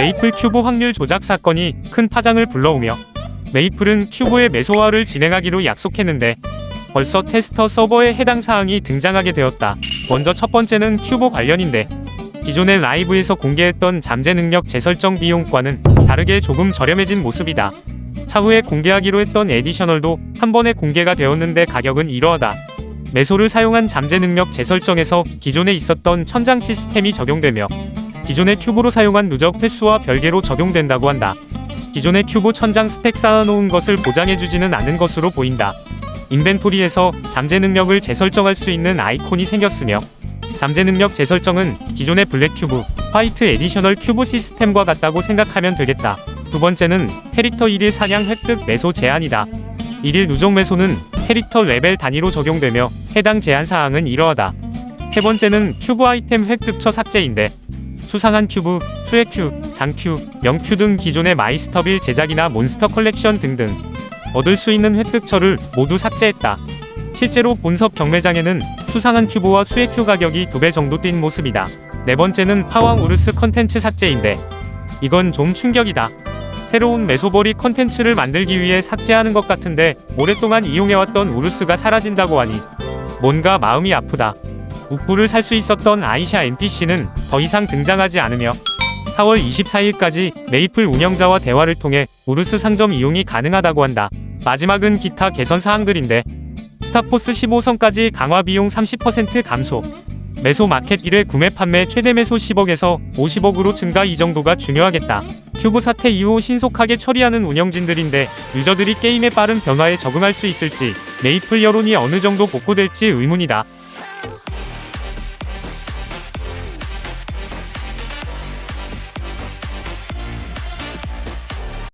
메이플 큐브 확률 조작 사건이 큰 파장을 불러오며 메이플은 큐브의 매소화를 진행하기로 약속했는데 벌써 테스터 서버에 해당 사항이 등장하게 되었다. 먼저 첫 번째는 큐브 관련인데 기존의 라이브에서 공개했던 잠재 능력 재설정 비용과는 다르게 조금 저렴해진 모습이다. 차후에 공개하기로 했던 에디셔널도 한 번에 공개가 되었는데 가격은 이러하다. 매소를 사용한 잠재 능력 재설정에서 기존에 있었던 천장 시스템이 적용되며 기존의 큐브로 사용한 누적 횟수와 별개로 적용된다고 한다. 기존의 큐브 천장 스택 쌓아놓은 것을 보장해주지는 않은 것으로 보인다. 인벤토리에서 잠재 능력을 재설정할 수 있는 아이콘이 생겼으며 잠재 능력 재설정은 기존의 블랙 큐브, 화이트 에디셔널 큐브 시스템과 같다고 생각하면 되겠다. 두 번째는 캐릭터 1일 사냥 획득 매소 제한이다. 1일 누적 매소는 캐릭터 레벨 단위로 적용되며 해당 제한 사항은 이러하다. 세 번째는 큐브 아이템 획득처 삭제인데 수상한 큐브, 수액 큐, 장큐, 명큐 등 기존의 마이스터빌 제작이나 몬스터 컬렉션 등등 얻을 수 있는 획득처를 모두 삭제했다. 실제로 본섭 경매장에는 수상한 큐브와 수액 큐 가격이 두 배 정도 뛴 모습이다. 네 번째는 파왕 우르스 컨텐츠 삭제인데 이건 좀 충격이다. 새로운 메소버리 컨텐츠를 만들기 위해 삭제하는 것 같은데 오랫동안 이용해왔던 우르스가 사라진다고 하니 뭔가 마음이 아프다. 욱부를 살 수 있었던 아이샤 NPC는 더 이상 등장하지 않으며 4월 24일까지 메이플 운영자와 대화를 통해 우르스 상점 이용이 가능하다고 한다. 마지막은 기타 개선 사항들인데 스타포스 15선까지 강화 비용 30% 감소 매소 마켓 1회 구매 판매 최대 매소 10억에서 50억으로 증가 이 정도가 중요하겠다. 큐브 사태 이후 신속하게 처리하는 운영진들인데 유저들이 게임의 빠른 변화에 적응할 수 있을지 메이플 여론이 어느 정도 복구될지 의문이다.